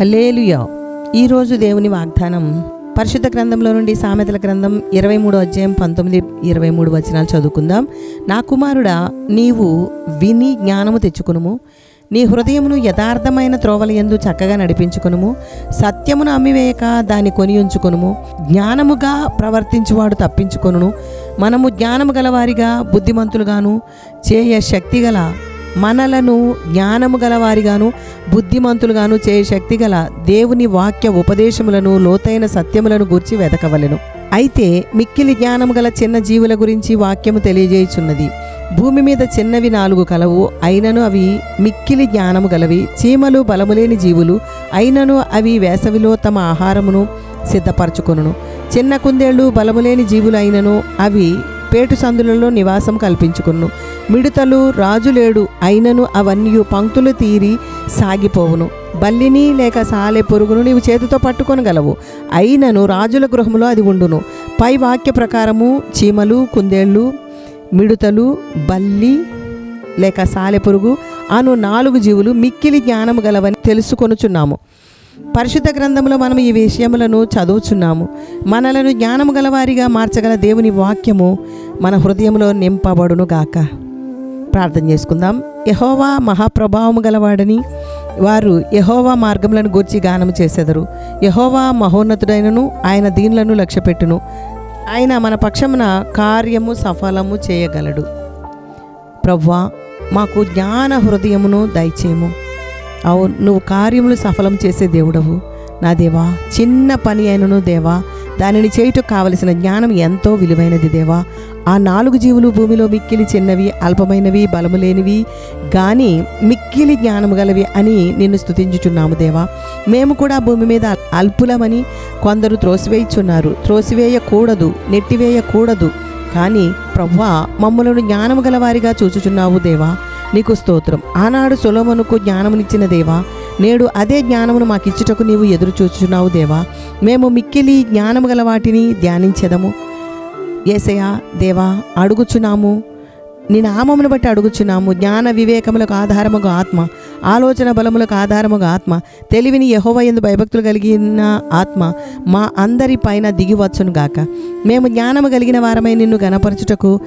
Hallelujah ఈరోజు దేవుని వాగ్దానం పరిశుద్ధ గ్రంథంలో నుండి సామెతల గ్రంథం ఇరవై మూడు అధ్యాయం పంతొమ్మిది ఇరవై మూడు వచనాలు చదువుకుందాం. నా కుమారుడా నీవు విని జ్ఞానము తెచ్చుకునుము. నీ హృదయమును యథార్థమైన త్రోవల యందు చక్కగా నడిపించుకునుము. సత్యమును అమ్మివేయక దాన్ని కొని ఉంచుకొనుము. జ్ఞానముగా ప్రవర్తించువాడు తప్పించుకొనును. మనము జ్ఞానము గలవారిగా బుద్ధిమంతులుగాను చేయ శక్తి గల మనలను జ్ఞానము గలవారిగాను బుద్ధిమంతులుగాను చేయ శక్తి గల దేవుని వాక్య ఉపదేశములను లోతైన సత్యములను గూర్చి వెతకవలెను అయితే మిక్కిలి జ్ఞానము గల చిన్న జీవుల గురించి వాక్యము తెలియజేయుచున్నది. భూమి మీద చిన్నవి నాలుగు కలవు అయినను అవి మిక్కిలి జ్ఞానము గలవి చీమలు బలములేని జీవులు అయినను అవి వేసవిలో తమ ఆహారమును సిద్ధపరచుకొనును. చిన్న కుందేళ్ళు బలములేని జీవులు అయినను అవి పేటు సందులలో నివాసం కల్పించుకును. మిడతలు రాజులేడు అయినను అవన్నీ పంక్తులు తీరి సాగిపోవును. బల్లిని లేక సాలె పొరుగును నీవు చేతితో పట్టుకొనగలవు. అయినను రాజుల గృహములో అది ఉండును. పై వాక్య ప్రకారము చీమలు కుందేళ్ళు మిడతలు బల్లి లేక సాలె పురుగు అను నాలుగు జీవులు మిక్కిలి జ్ఞానము గలవని తెలుసుకొనుచున్నాము. పరిశుద్ధ గ్రంథంలో మనం ఈ విషయములను చదువుచున్నాము. మనలను జ్ఞానము గలవారిగా మార్చగల దేవుని వాక్యము మన హృదయంలో నింపబడును గాక. ప్రార్థన చేసుకుందాం. యహోవా మహాప్రభావము గలవాడని వారు యహోవా మార్గములను గూర్చి గానము చేసెదరు. యహోవా మహోన్నతుడైనను ఆయన దీనులను లక్ష్యపెట్టును. ఆయన మన పక్షమున కార్యము సఫలము చేయగలడు. ప్రవ్వా మాకు జ్ఞాన హృదయమును దయచేయము. అవును నువ్వు కార్యములు సఫలం చేసే దేవుడవు. నా దేవా చిన్న పని అయినను దేవా దానిని చేయుటకు కావలసిన జ్ఞానం ఎంతో విలువైనది దేవా. ఆ నాలుగు జీవులు భూమిలో మిక్కిలి చిన్నవి అల్పమైనవి బలము లేనివి కానీ మిక్కిలి జ్ఞానము గలవి అని నిన్ను స్థుతించుచున్నాము దేవా. మేము కూడా భూమి మీద అల్పులమని కొందరు త్రోసివేయుచున్నారు. త్రోసివేయకూడదు నెట్టివేయకూడదు. కానీ ప్రవ్వా మమ్మలను జ్ఞానము గలవారిగా చూచుచున్నావు దేవా. నీకు స్తోత్రం. ఆనాడు సొలొమోనుకు జ్ఞానమునిచ్చిన దేవా నేడు అదే జ్ఞానమును మాకిచ్చుటకు నీవు ఎదురు చూచుచున్నావు దేవా. మేము మిక్కిలి జ్ఞానము గల వాటిని ధ్యానించెదము. ఏసయా దేవా అడుగుచున్నాము. నీ నామమును బట్టి అడుగుచున్నాము. జ్ఞాన వివేకములకు ఆధారముగా ఆత్మ ఆలోచన బలములకు ఆధారముగా ఆత్మ తెలివిని యహోవ ఎందు భయభక్తులు కలిగిన ఆత్మ మా అందరి పైన దిగివచ్చును గాక మేము జ్ఞానము కలిగిన వారమై నిన్ను గనపరచుటకు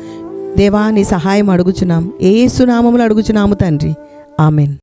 దేవా నీ సహాయం అడుగుచున్నాం. ఏసునామములు అడుగుచున్నాము తండ్రి. ఆమెన్.